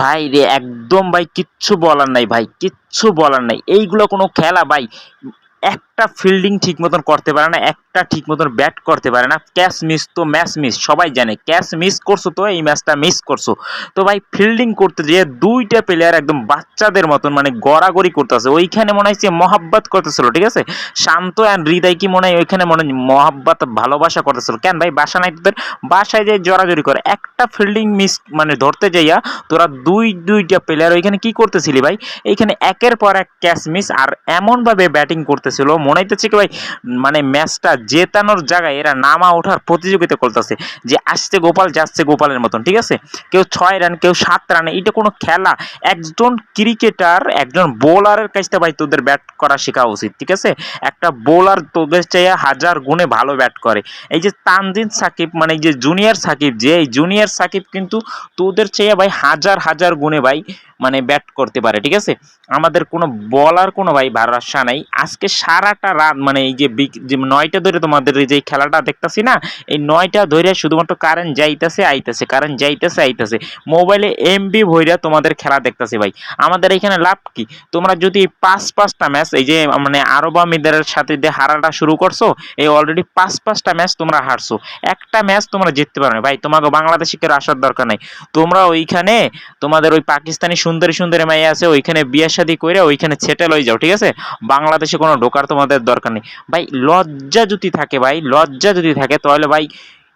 ভাই রে, একদম ভাই, কিচ্ছু বলার নাই ভাই, কিচ্ছু বলার নাই। এইগুলো কোনো খেলা ভাই একটা ফিল্ডিং ঠিক মতন করতে পারে না, একটা ঠিক মতন ব্যাট করতে পারে না। ক্যাচ মিস তো ম্যাচ মিস সবাই জানে। ক্যাচ মিস করছ তো, এই ম্যাচটা মিস করছ। তো ভাই ফিল্ডিং করতে যেয়ে দুইটা প্লেয়ার একদম বাচ্চাদের মতন মানে গড়াগড়ি করতেছে, ওইখানে মনে হয় যে মহাব্বত করতেছিল, ঠিক আছে? শান্ত অ্যান্ড হৃদয় কি মনে হয় ওইখানে মনে হয় মহাব্বত, ভালোবাসা করতেছিল। কেন ভাই, বাসা নাই তোদের? বাসায় যে জড়াজড়ি করে, একটা ফিল্ডিং মিস মানে ধরতে যাইয়া তোরা দুই, দুইটা প্লেয়ার ওইখানে কি করতেছিলি ভাই? এইখানে একের পর এক ক্যাচ মিস আর এমনভাবে ব্যাটিং করতেছিল মনে হইতেছে কি ভাই মানে ম্যাচটা জেতানোর জায়গায় এরা নামা ওঠার প্রতিযোগিতা করতেছে যে আসছে গোপাল, যাচ্ছে গোপালের মতন, ঠিক আছে? কেউ ছয় রান, কেউ সাত রান, এটা কোনো খেলা। একজন ক্রিকেটার, একজন বোলারের কাছ ভাই তোদের ব্যাট করা শেখা উচিত, ঠিক আছে? একটা বোলার তোদের চেয়ে হাজার গুণে ভালো ব্যাট করে। এই যে তানজিন সাকিব মানে এই যে জুনিয়র সাকিব, যে এই জুনিয়র সাকিব কিন্তু তোদের চেয়ে ভাই হাজার হাজার গুণে ভাই মানে ব্যাট করতে পারে, ঠিক আছে? আমাদের কোনো বলার কোনো ভাই ভরসা নাই। আজকে সারাটা রাত মানে এই যে নয়টা ধরে তোমাদের যে খেলাটা দেখতাছি না, এই নয়টা ধরে শুধুমাত্র কারেন্ট যাইতেছে, আইতেছে কারেন্ট যাইতেছে, আইতেছে। মোবাইলে এমবি ভইরা তোমাদের খেলা দেখতাছি ভাই। আমাদের এখানে লাভ কি? তোমরা যদি পাঁচ পাঁচটা ম্যাচ এই যে মানে আরবা মিদের সাথে যে হারাটা শুরু করছ, এই অলরেডি পাঁচ পাঁচটা ম্যাচ তোমরা হারছো। একটা ম্যাচ তোমরা জিততে পারো ভাই, তোমাকে বাংলাদেশে আসার দরকার নাই। তোমরা ওইখানে তোমাদের ওই পাকিস্তানি সুন্দরী সুন্দরী মাইয়া আছে, ওইখানে বিয়ে শাদি করে ওইখানে ছেটে লই যাও, ঠিক আছে? বাংলাদেশে কোনো ঢোকার তোমাদের দরকার নেই। ভাই, লজ্জা যদি থাকে, ভাই, লজ্জা যদি থাকে, তাহলে ভাই,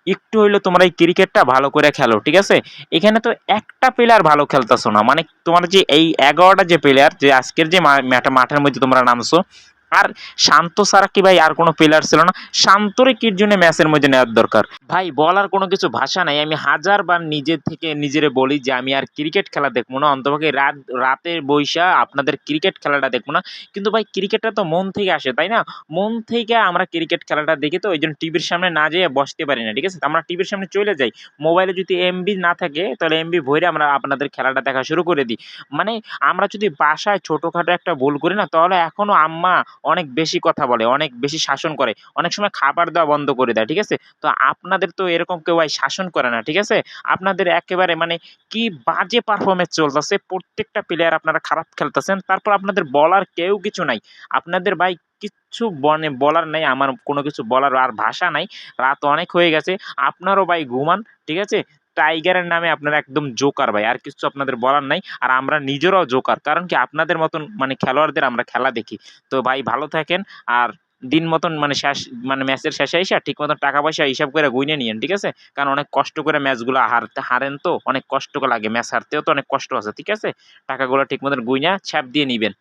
একটু হইল তোমরা এই ক্রিকেটটা ভালো করে খেলো, ঠিক আছে? এখানে তো একটা প্লেয়ার ভালো খেলতেছো না মানে তোমার যে এই এগারোটা যে প্লেয়ার যে আজকের যে মাঠের মধ্যে তোমরা নামছো আর শান্ত ছাড়া কি ভাই আর কোনো প্লেয়ার ছিল না। শান্তরে কির জন্য ম্যাচের মধ্যে নেওয়ার দরকার? ভাই, বলার কোনো কিছু ভাষা নাই। আমি হাজার বার নিজের থেকে নিজেরে বলি যে, আমি আর ক্রিকেট খেলা দেখব না। অন্তপক্ষে রাত, রাতে বৈশা আপনাদের ক্রিকেট খেলাটা দেখব না। কিন্তু ভাই ক্রিকেটটা তো মন থেকে আসে, তাই না? মন থেকে আমরা ক্রিকেট খেলাটা দেখি তো ওই জন্য টিভির সামনে না যেয়ে বসতে পারি না, ঠিক আছে? আমরা টিভির সামনে চলে যাই। মোবাইলে যদি এমবি না থাকে, তাহলে এমবি ভরে আমরা আপনাদের খেলাটা দেখা শুরু করে দিই। মানে আমরা যদি বাসায় ছোটোখাটো একটা ভুল করি না, তাহলে এখনও আম্মা অনেক বেশি কথা বলে, অনেক বেশি শাসন করে, অনেক সময় খাবার দেওয়া বন্ধ করে দেয়, ঠিক আছে? তো আপনাদের তো এরকম কেউ ভাই শাসন করে না, ঠিক আছে? আপনাদের একেবারে মানে কি বাজে পারফরমেন্স চলতেছে, প্রত্যেকটা প্লেয়ার আপনারা খারাপ খেলতেছেন, তারপর আপনাদের বলার কেউ কিছু নাই। আপনাদের ভাই কিচ্ছু বনে, বলার নাই, আমার কোনো কিছু বলার আর ভাষা নাই, রাত অনেক হয়ে গেছে, আপনারও ভাই ঘুমান, ঠিক আছে? টাইগারের নামে আপনারা একদম জোকার ভাই, আর কিছু আপনাদের বলার নাই। আর আমরা নিজেরাও জোকার, কারণ কি আপনাদের মতন মানে খেলোয়াড়দের আমরা খেলা দেখি। তো ভাই ভালো থাকেন, আর দিন মতন মানে শেষ মানে ম্যাচের শেষে এসে ঠিক মতন টাকা পয়সা হিসাব করে গুইনে নিয়েন, ঠিক আছে? কারণ অনেক কষ্ট করে ম্যাচগুলো হারতে হারেন তো, অনেক কষ্ট লাগে ম্যাচ হারতেও তো অনেক কষ্ট আছে, ঠিক আছে? টাকাগুলো ঠিক মতন গুইনা, ছ্যাপ দিয়ে নিবেন।